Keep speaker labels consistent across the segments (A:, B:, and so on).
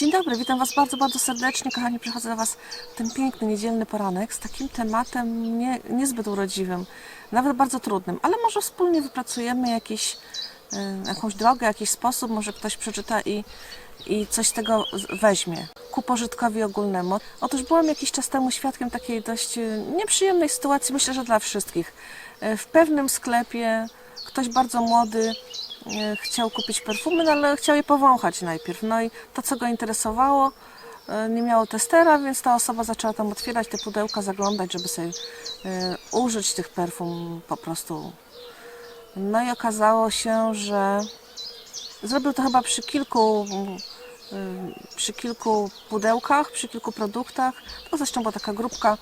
A: Dzień dobry, witam Was bardzo, bardzo serdecznie. Kochani, przychodzę do Was ten piękny, niedzielny poranek z takim tematem nie, niezbyt urodziwym, nawet bardzo trudnym, ale może wspólnie wypracujemy jakiś, y, jakąś drogę, jakiś sposób, może ktoś przeczyta i, i coś z tego weźmie ku pożytkowi ogólnemu. Otóż byłam jakiś czas temu świadkiem takiej dość y, nieprzyjemnej sytuacji, myślę, że dla wszystkich. Y, W pewnym sklepie ktoś bardzo młody chciał kupić perfumy, no ale chciał je powąchać najpierw. No i to, co go interesowało, e, nie miało testera, więc ta osoba zaczęła tam otwierać te pudełka, zaglądać, żeby sobie e, użyć tych perfum po prostu. No i okazało się, że zrobił to chyba przy kilku, przy kilku pudełkach, przy kilku produktach. To zresztą była taka grupka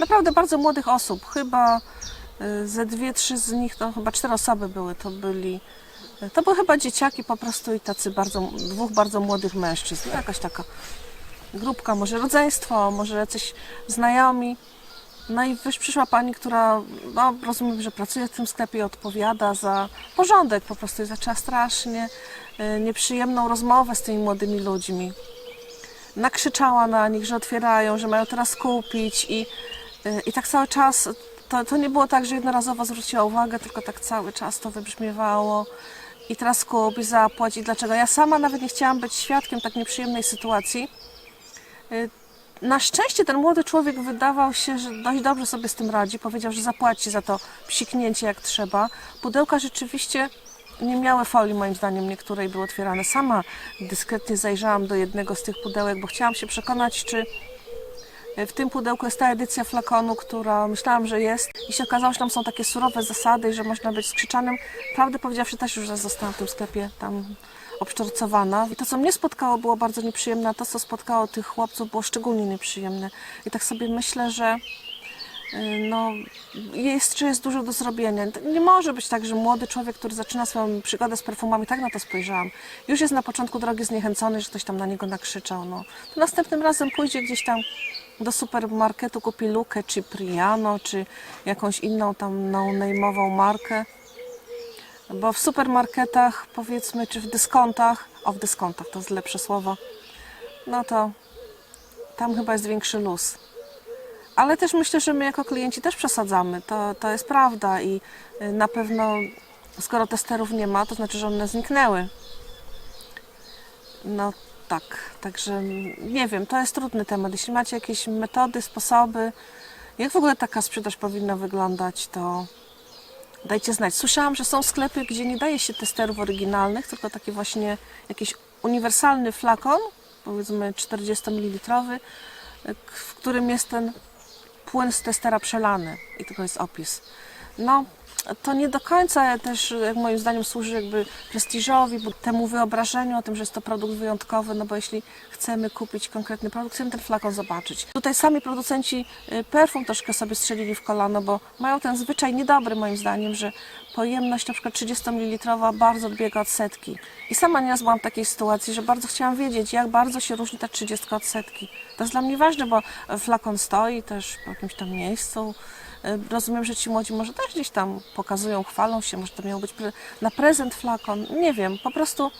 A: naprawdę bardzo młodych osób, chyba ze dwie, trzy z nich, to chyba cztery osoby były, to byli, to były chyba dzieciaki po prostu i tacy bardzo, dwóch bardzo młodych mężczyzn, jakaś taka grupka, może rodzeństwo, może jacyś znajomi. No i wyż przyszła pani, która, no rozumiem, że pracuje w tym sklepie i odpowiada za porządek po prostu i zaczęła strasznie y, nieprzyjemną rozmowę z tymi młodymi ludźmi. Nakrzyczała na nich, że otwierają, że mają teraz kupić i, y, i tak cały czas, to, to nie było tak, że jednorazowo zwróciła uwagę, tylko tak cały czas to wybrzmiewało i teraz kup i zapłać i dlaczego. Ja sama nawet nie chciałam być świadkiem tak nieprzyjemnej sytuacji. Y, na szczęście ten młody człowiek wydawał się, że dość dobrze sobie z tym radzi. Powiedział, że zapłaci za to psiknięcie jak trzeba. Pudełka rzeczywiście nie miały folii, moim zdaniem, niektóre były otwierane. Sama dyskretnie zajrzałam do jednego z tych pudełek, bo chciałam się przekonać, czy w tym pudełku jest ta edycja flakonu, która myślałam, że jest. I się okazało, że tam są takie surowe zasady, że można być skrzyczanym. Prawdę powiedziawszy, też już raz zostałam w tym sklepie tam obsztorcowana. I to, co mnie spotkało, było bardzo nieprzyjemne, a to, co spotkało tych chłopców, było szczególnie nieprzyjemne. I tak sobie myślę, że y, no, jeszcze jest dużo do zrobienia. Nie może być tak, że młody człowiek, który zaczyna swoją przygodę z perfumami, tak na to spojrzałam, już jest na początku drogi zniechęcony, że ktoś tam na niego nakrzyczał. No. To następnym razem pójdzie gdzieś tam do supermarketu, kupi Lukę, czy Priano, czy jakąś inną tam no-name'ową markę. Bo w supermarketach, powiedzmy, czy w dyskontach, o w dyskontach to jest lepsze słowo, no to tam chyba jest większy luz. Ale też myślę, że my jako klienci też przesadzamy. To, to jest prawda i y, na pewno skoro testerów nie ma, to znaczy, że one zniknęły. No tak, także nie wiem, to jest trudny temat. Jeśli macie jakieś metody, sposoby, jak w ogóle taka sprzedaż powinna wyglądać, to dajcie znać. Słyszałam, że są sklepy, gdzie nie daje się testerów oryginalnych, tylko taki właśnie jakiś uniwersalny flakon, powiedzmy 40 ml, w którym jest ten płyn z testera przelany i tylko jest opis. No, to nie do końca też, jak moim zdaniem, służy jakby prestiżowi, bo temu wyobrażeniu o tym, że jest to produkt wyjątkowy, no bo jeśli chcemy kupić konkretny produkt, chcemy ten flakon zobaczyć. Tutaj sami producenci y, perfum troszkę sobie strzelili w kolano, bo mają ten zwyczaj niedobry moim zdaniem, że pojemność na przykład 30 ml bardzo odbiega od setki. I sama nieraz byłam w takiej sytuacji, że bardzo chciałam wiedzieć, jak bardzo się różni ta 30 od setki. To jest dla mnie ważne, bo flakon stoi też w jakimś tam miejscu. Y, Rozumiem, że ci młodzi może też gdzieś tam pokazują, chwalą się, może to miał być na prezent flakon. Nie wiem, po prostu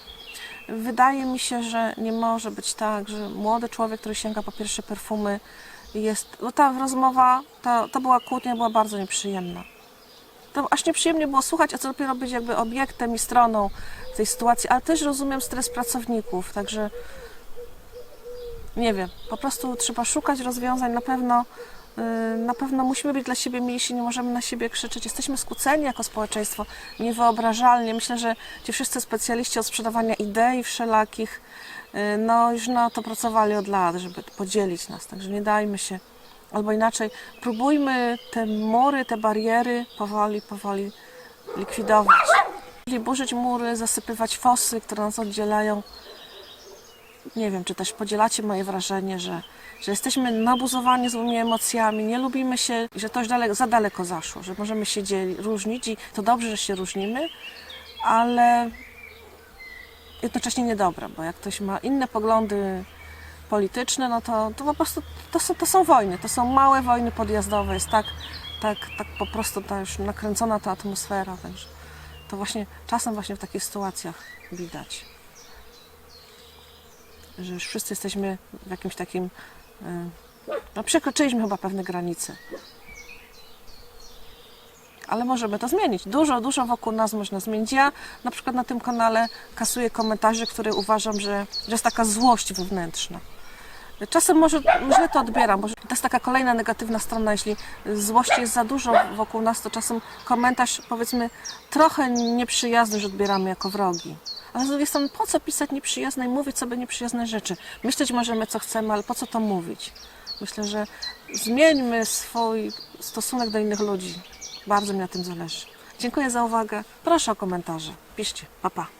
A: wydaje mi się, że nie może być tak, że młody człowiek, który sięga po pierwsze perfumy, jest. No ta rozmowa, to, to była kłótnia, była bardzo nieprzyjemna. To aż nieprzyjemnie było słuchać, a co dopiero być jakby obiektem i stroną tej sytuacji, ale też rozumiem stres pracowników, także nie wiem, po prostu trzeba szukać rozwiązań, na pewno na pewno musimy być dla siebie milsi, nie możemy na siebie krzyczeć. Jesteśmy skłóceni jako społeczeństwo niewyobrażalnie. Myślę, że ci wszyscy specjaliści od sprzedawania idei wszelakich, yy, no już na to pracowali od lat, żeby podzielić nas, także nie dajmy się. Albo inaczej, próbujmy te mury, te bariery powoli, powoli likwidować. Czyli burzyć mury, zasypywać fosy, które nas oddzielają nie wiem, czy też podzielacie moje wrażenie, że, że jesteśmy nabuzowani złymi emocjami, nie lubimy się, że to daleko, za daleko zaszło, że możemy się dzieli, różnić i to dobrze, że się różnimy, ale jednocześnie niedobre, bo jak ktoś ma inne poglądy polityczne, no to, to po prostu to są, to są wojny, to są małe wojny podjazdowe, jest tak, tak, tak po prostu ta już nakręcona ta atmosfera, także to właśnie czasem właśnie w takich sytuacjach widać że już wszyscy jesteśmy w jakimś takim, y, no przekroczyliśmy chyba pewne granice. Ale możemy to zmienić. Dużo, dużo wokół nas można zmienić. Ja na przykład na tym kanale kasuję komentarze, które uważam, że, że jest taka złość wewnętrzna. Czasem może źle to odbieram, bo to jest taka kolejna negatywna strona. Jeśli złości jest za dużo wokół nas, to czasem komentarz, powiedzmy, trochę nieprzyjazny, już odbieramy jako wrogi. Ale z drugiej strony, po co pisać nieprzyjazne i mówić sobie nieprzyjazne rzeczy? Myśleć możemy, co chcemy, ale po co to mówić? Myślę, że zmieńmy swój stosunek do innych ludzi. Bardzo mi na tym zależy. Dziękuję za uwagę. Proszę o komentarze. Piszcie. Pa, pa.